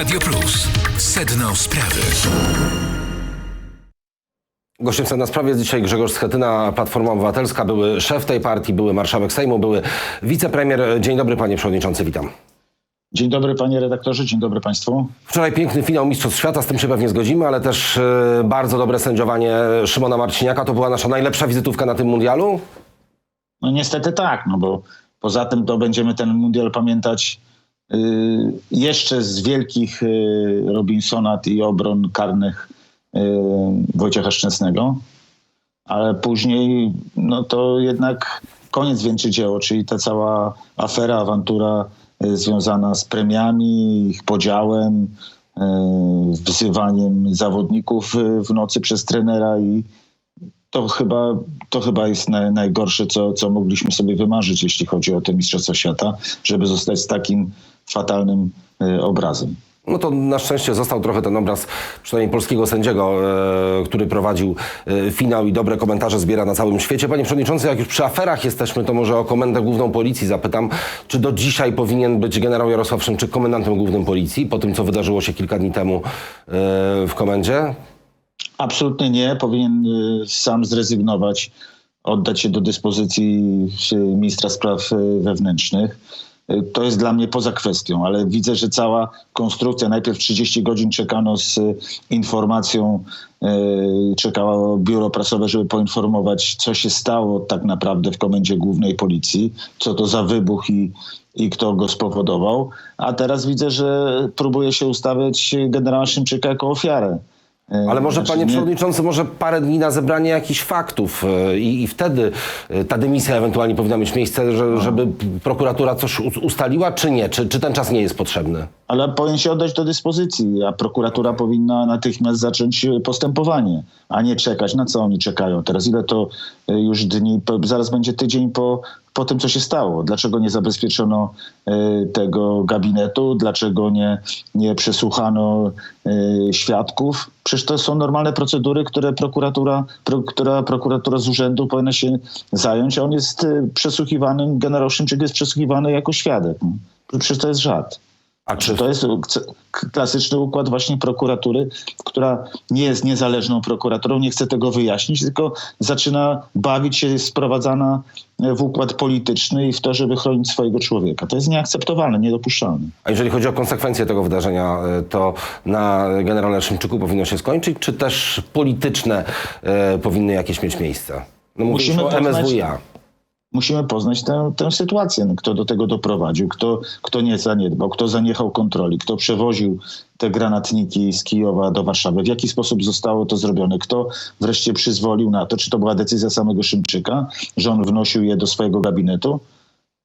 Radio Plus. Sedno sprawy. Gościem na sprawie jest dzisiaj Grzegorz Schetyna, Platforma Obywatelska, były szef tej partii, były marszałek Sejmu, były wicepremier. Dzień dobry panie przewodniczący, witam. Dzień dobry panie redaktorze, dzień dobry państwu. Wczoraj piękny finał Mistrzostw Świata, z tym się pewnie zgodzimy, ale też e, bardzo dobre sędziowanie Szymona Marciniaka. To była nasza najlepsza wizytówka na tym mundialu? No niestety tak, no bo poza tym to będziemy ten mundial pamiętać jeszcze z wielkich y, Robinsonat i obron karnych y, Wojciecha Szczęsnego, ale później no to jednak koniec wieńczy dzieło, czyli ta cała afera, awantura y, związana z premiami, ich podziałem, y, wzywaniem zawodników y, w nocy przez trenera i to chyba, to chyba jest naj, najgorsze, co, co mogliśmy sobie wymarzyć, jeśli chodzi o te Mistrzostwa Świata, żeby zostać z takim fatalnym y, obrazem. No to na szczęście został trochę ten obraz przynajmniej polskiego sędziego, e, który prowadził e, finał i dobre komentarze zbiera na całym świecie. Panie Przewodniczący, jak już przy aferach jesteśmy, to może o Komendę Główną Policji zapytam. Czy do dzisiaj powinien być generał Jarosław Szymczyk komendantem głównym Policji, po tym co wydarzyło się kilka dni temu w komendzie? Absolutnie nie. Powinien y, sam zrezygnować, oddać się do dyspozycji y, ministra spraw y, wewnętrznych. To jest dla mnie poza kwestią, ale widzę, że cała konstrukcja, najpierw 30 godzin czekano z informacją, czekało biuro prasowe, żeby poinformować, co się stało tak naprawdę w komendzie głównej policji, co to za wybuch i, i kto go spowodował. A teraz widzę, że próbuje się ustawiać generała Szymczyka jako ofiarę. Ale może, znaczy, panie nie- przewodniczący, może parę dni na zebranie jakichś faktów e, i, i wtedy e, ta dymisja ewentualnie powinna mieć miejsce, że, żeby prokuratura coś ustaliła, czy nie? Czy, czy ten czas nie jest potrzebny? Ale powinien się oddać do dyspozycji, a prokuratura powinna natychmiast zacząć e, postępowanie, a nie czekać. Na co oni czekają teraz? Ile to e, już dni? Zaraz będzie tydzień po, po tym, co się stało. Dlaczego nie zabezpieczono e, tego gabinetu? Dlaczego nie, nie przesłuchano e, świadków? Przecież to są normalne procedury, które prokuratura, pro, która prokuratura z urzędu powinna się zająć, a on jest e, przesłuchiwany, generał Szymczyk jest przesłuchiwany jako świadek. No. Przecież to jest żart. A czy To jest klasyczny układ właśnie prokuratury, która nie jest niezależną prokuraturą, nie chce tego wyjaśnić, tylko zaczyna bawić się, jest sprowadzana w układ polityczny i w to, żeby chronić swojego człowieka. To jest nieakceptowalne, niedopuszczalne. A jeżeli chodzi o konsekwencje tego wydarzenia, e, to na generale Szymczyku powinno się skończyć, czy też polityczne e, powinny jakieś mieć miejsce? No mówimy Musimy o poznać- MSWiA. Musimy poznać tę, tę sytuację, no, kto do tego doprowadził, kto, kto nie zaniedbał, kto zaniechał kontroli, kto przewoził te granatniki z Kijowa do Warszawy, w jaki sposób zostało to zrobione, kto wreszcie przyzwolił na to, czy to była decyzja samego Szymczyka, że on wnosił je do swojego gabinetu,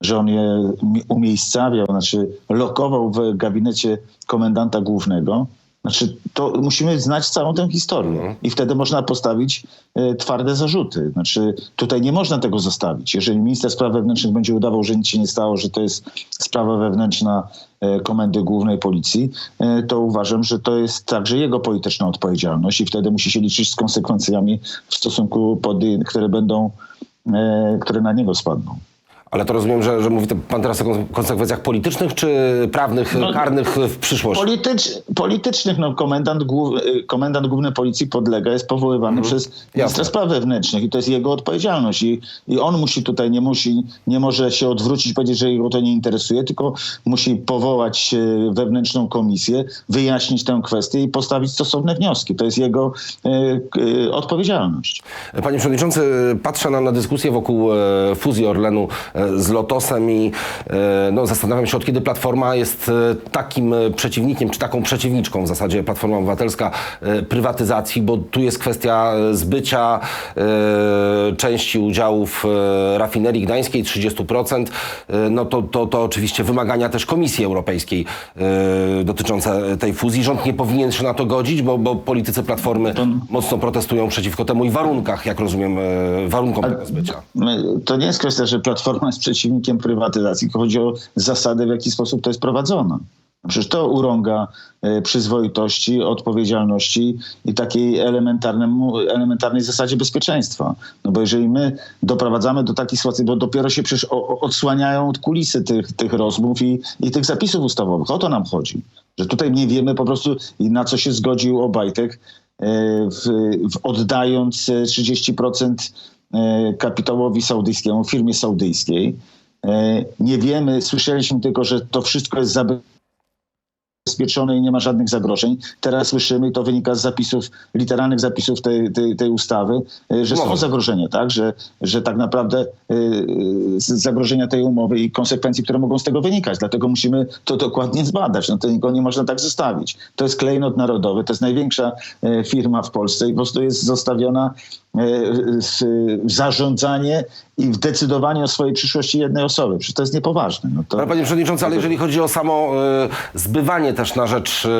że on je mi- umiejscawiał, znaczy lokował w gabinecie komendanta głównego. Znaczy, to musimy znać całą tę historię i wtedy można postawić e, twarde zarzuty. Znaczy, tutaj nie można tego zostawić. Jeżeli minister spraw wewnętrznych będzie udawał, że nic się nie stało, że to jest sprawa wewnętrzna e, Komendy Głównej Policji, e, to uważam, że to jest także jego polityczna odpowiedzialność i wtedy musi się liczyć z konsekwencjami w stosunku, pod, które będą, które na niego spadną. Ale to rozumiem, że, że mówi pan teraz o kon- konsekwencjach politycznych czy prawnych, No, karnych w przyszłości? Politycz, politycznych, no komendant, głów, komendant główny policji podlega, jest powoływany przez ministra Jasne. spraw wewnętrznych i to jest jego odpowiedzialność i, i on musi tutaj, nie musi, nie może się odwrócić, powiedzieć, że jego to nie interesuje, tylko musi powołać y, wewnętrzną komisję, wyjaśnić tę kwestię i postawić stosowne wnioski. To jest jego y, y, odpowiedzialność. Panie Przewodniczący, patrzę na, na dyskusję wokół e, fuzji Orlenu e, z Lotosem i e, no, zastanawiam się, od kiedy Platforma jest e, takim e, przeciwnikiem, czy taką przeciwniczką w zasadzie Platforma Obywatelska prywatyzacji, bo tu jest kwestia zbycia części udziałów rafinerii gdańskiej 30%. E, no to, to, to oczywiście wymagania też Komisji Europejskiej dotyczące tej fuzji. Rząd nie powinien się na to godzić, bo, bo politycy Platformy mocno protestują przeciwko temu i warunkach, jak rozumiem, warunkom tego zbycia. To nie jest kwestia, że Platforma jest przeciwnikiem prywatyzacji, tylko chodzi o zasady, w jaki sposób to jest prowadzone. Przecież to urąga e, przyzwoitości, odpowiedzialności i takiej elementarnej zasadzie bezpieczeństwa. No bo jeżeli my doprowadzamy do takiej sytuacji, bo dopiero się przecież odsłaniają od kulisy tych, tych rozmów i, i tych zapisów ustawowych. O to nam chodzi. Że tutaj nie wiemy po prostu, na co się zgodził Obajtek, e, w, w oddając e, 30% e, kapitałowi saudyjskiemu, firmie saudyjskiej. E, Nie wiemy, słyszeliśmy tylko, że to wszystko jest zabezpieczone i nie ma żadnych zagrożeń. Teraz słyszymy, to wynika z zapisów, literalnych zapisów tej, tej, tej ustawy, e, że są zagrożenia, tak? Że, że tak naprawdę z zagrożenia tej umowy i konsekwencji, które mogą z tego wynikać. Dlatego musimy to dokładnie zbadać. No to go nie można tak zostawić. To jest klejnot narodowy, to jest największa e, firma w Polsce i po prostu jest zostawiona w, zarządzanie i w decydowanie o swojej przyszłości jednej osoby. Przecież to jest niepoważne. No to, panie przewodniczący, ale jeżeli chodzi o samo e, też na rzecz e,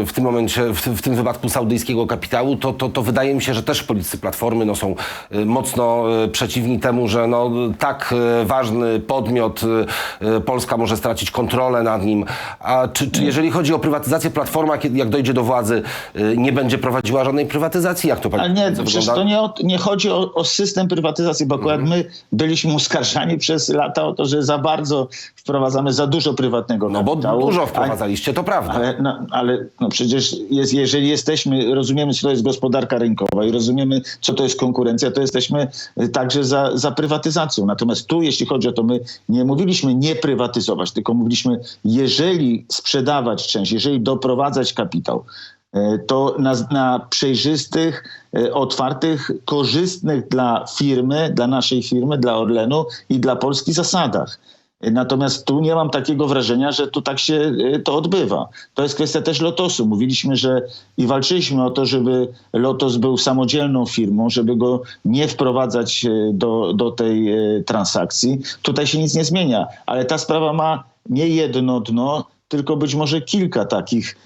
e, w tym momencie, w, tym- w tym wypadku saudyjskiego kapitału, to, to, to wydaje mi się, że też politycy Platformy no, są e, mocno przeciwni temu, że no, tak ważny podmiot Polska może stracić kontrolę nad nim. A czy, czy jeżeli chodzi o prywatyzację, Platforma, jak dojdzie do władzy, nie będzie prowadziła żadnej prywatyzacji? Jak to pani Ale nie, przecież to nie, o, nie chodzi o, o system prywatyzacji, bo akurat Mhm. my byliśmy oskarżani przez lata o to, że za bardzo wprowadzamy za dużo prywatnego No bo kapitału. dużo a- wprowadzaliście, to prawda. Ale, no, ale no przecież jest, jeżeli jesteśmy, rozumiemy, co to jest gospodarka rynkowa i rozumiemy, co to jest konkurencja, to jesteśmy także za, za prywatyzacją. Natomiast tu, jeśli chodzi o to, my nie mówiliśmy nie prywatyzować, tylko mówiliśmy, jeżeli sprzedawać część, jeżeli doprowadzać kapitał, y, to na, na przejrzystych, y, otwartych, korzystnych dla firmy, dla naszej firmy, dla Orlenu i dla Polski zasadach. Natomiast tu nie mam takiego wrażenia, że tu tak się y, to odbywa. To jest kwestia też Lotosu. Mówiliśmy, że i walczyliśmy o to, żeby Lotos był samodzielną firmą, żeby go nie wprowadzać y, do, do tej y, transakcji. Tutaj się nic nie zmienia, ale ta sprawa ma nie jedno dno, tylko być może kilka takich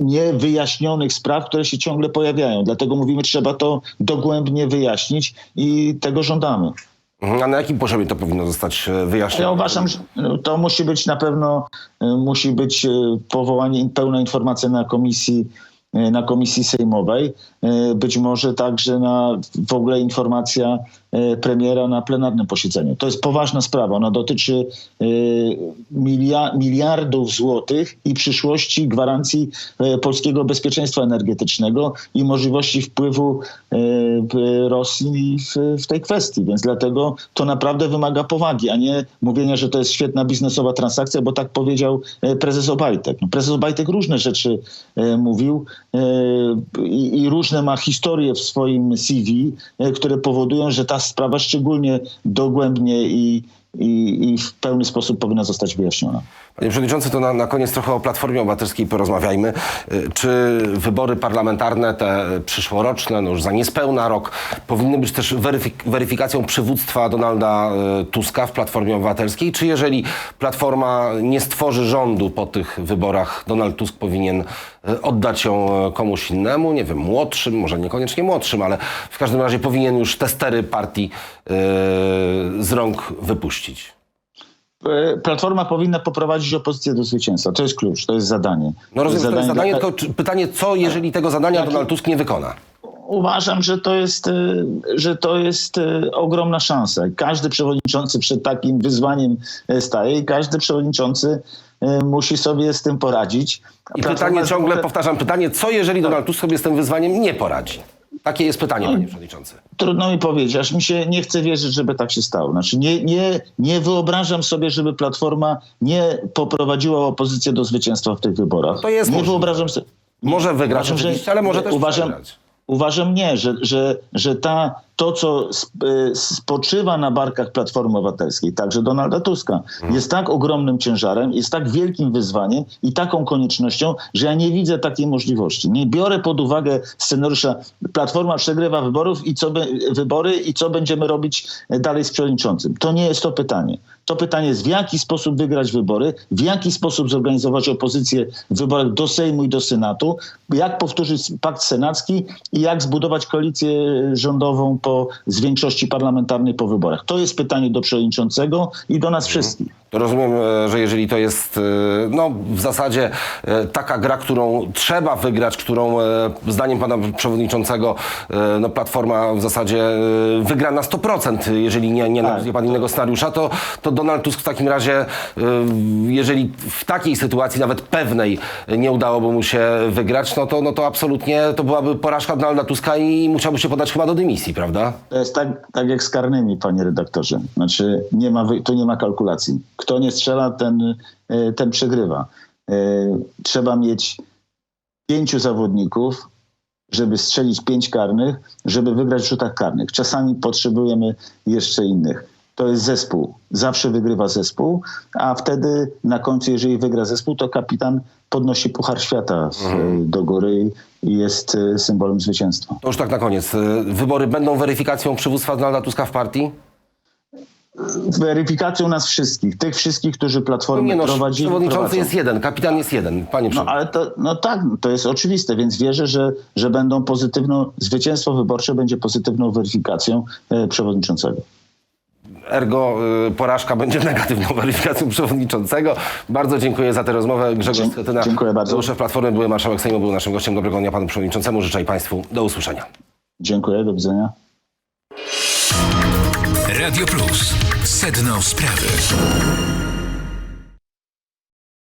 niewyjaśnionych spraw, które się ciągle pojawiają. Dlatego mówimy, trzeba to dogłębnie wyjaśnić i tego żądamy. Mhm, A na jakim poziomie to powinno zostać e, wyjaśnione? Ja uważam, że to musi być na pewno y, musi być y, powołanie, pełna informacja na komisji, na komisji sejmowej. Y, Być może także na w ogóle informacja y, premiera na plenarnym posiedzeniu. To jest poważna sprawa. Ona dotyczy milia, miliardów złotych i przyszłości gwarancji polskiego bezpieczeństwa energetycznego i możliwości wpływu Rosji w, tej kwestii. Więc dlatego to naprawdę wymaga powagi, a nie mówienia, że to jest świetna biznesowa transakcja, bo tak powiedział e, prezes Obajtek. No, Prezes Obajtek różne rzeczy e, mówił e, i, i różne ma historie w swoim CV, e, które powodują, że ta sprawa szczególnie dogłębnie i, i, i w pełny sposób powinna zostać wyjaśniona. Panie Przewodniczący, to na, na koniec trochę o Platformie Obywatelskiej porozmawiajmy. Y, Czy wybory parlamentarne, te przyszłoroczne, no już za niespełna rok, powinny być też weryfik- weryfikacją przywództwa Donalda y, Tuska w Platformie Obywatelskiej? Czy jeżeli Platforma nie stworzy rządu po tych wyborach, Donald Tusk powinien y, oddać ją komuś innemu, nie wiem, młodszym, może niekoniecznie młodszym, ale w każdym razie powinien już te stery partii y, z rąk wypuścić? E, Platforma powinna poprowadzić opozycję do zwycięstwa. To jest klucz, to jest zadanie. No rozumiem, to jest zadanie, dla- tylko pytanie, co jeżeli tego zadania Jaki- Donald Tusk nie wykona? Uważam, że to jest, e, że to jest e, ogromna szansa. Każdy przewodniczący przed takim wyzwaniem staje i każdy przewodniczący musi sobie z tym poradzić. I Platforma pytanie ciągle, powtarzam pytanie, co jeżeli Donald Tusk sobie z tym wyzwaniem nie poradzi? Takie jest pytanie, panie przewodniczący. Trudno mi powiedzieć, aż mi się nie chce wierzyć, żeby tak się stało. Znaczy nie, nie, nie wyobrażam sobie, żeby Platforma nie poprowadziła opozycję do zwycięstwa w tych wyborach. To jest nie możliwe. wyobrażam sobie. Może wygrać oczywiście, ale może też uważam, przegrać. Uważam nie, że, że, że ta, to, co e, spoczywa na barkach Platformy Obywatelskiej, także Donalda Tuska, jest tak ogromnym ciężarem, jest tak wielkim wyzwaniem i taką koniecznością, że ja nie widzę takiej możliwości. Nie biorę pod uwagę scenariusza Platforma przegrywa wyborów i co wybory i co będziemy robić dalej z przewodniczącym. To nie jest to pytanie. To pytanie jest, w jaki sposób wygrać wybory, w jaki sposób zorganizować opozycję w wyborach do Sejmu i do Senatu, jak powtórzyć pakt senacki i jak zbudować koalicję rządową po, z większości parlamentarnej po wyborach. To jest pytanie do przewodniczącego i do nas wszystkich. To rozumiem, e, że jeżeli to jest e, no, w zasadzie e, taka gra, którą trzeba wygrać, którą zdaniem pana przewodniczącego no, Platforma w zasadzie wygra na 100%, jeżeli nie, nie Tak. nawiązuje pan innego scenariusza, to, to Donald Tusk w takim razie, jeżeli w takiej sytuacji nawet pewnej nie udałoby mu się wygrać, no to, no to absolutnie to byłaby porażka Donalda Tuska i musiałby się podać chyba do dymisji, prawda? To jest tak, tak jak z karnymi, panie redaktorze. Znaczy, nie ma, tu nie ma kalkulacji. Kto nie strzela, ten, e, ten przegrywa. E, Trzeba mieć pięciu zawodników, żeby strzelić pięć karnych, żeby wygrać w rzutach karnych. Czasami potrzebujemy jeszcze innych. To jest zespół. Zawsze wygrywa zespół, a wtedy na końcu, jeżeli wygra zespół, to kapitan podnosi Puchar Świata w, do góry i jest e, symbolem zwycięstwa. To już tak na koniec. E, Wybory będą weryfikacją przywództwa Donalda Tuska w partii? Weryfikacją nas wszystkich, tych wszystkich, którzy Platformę Nie no, prowadzili. przewodniczący prowadzą. jest jeden, kapitan jest jeden, panie No przewodniczący. ale to, no tak, to jest oczywiste, więc wierzę, że, że będą pozytywną, zwycięstwo wyborcze będzie pozytywną weryfikacją e, przewodniczącego. Ergo y, porażka będzie negatywną weryfikacją przewodniczącego. Bardzo dziękuję za tę rozmowę. Grzegorz Dzie- Schetyna, dziękuję bardzo. szef Platformy, były marszałek Sejmu, był naszym gościem. Dobrego dnia panu przewodniczącemu. Życzę i państwu do usłyszenia. Dziękuję, do widzenia. Radio Plus. Sedno sprawy.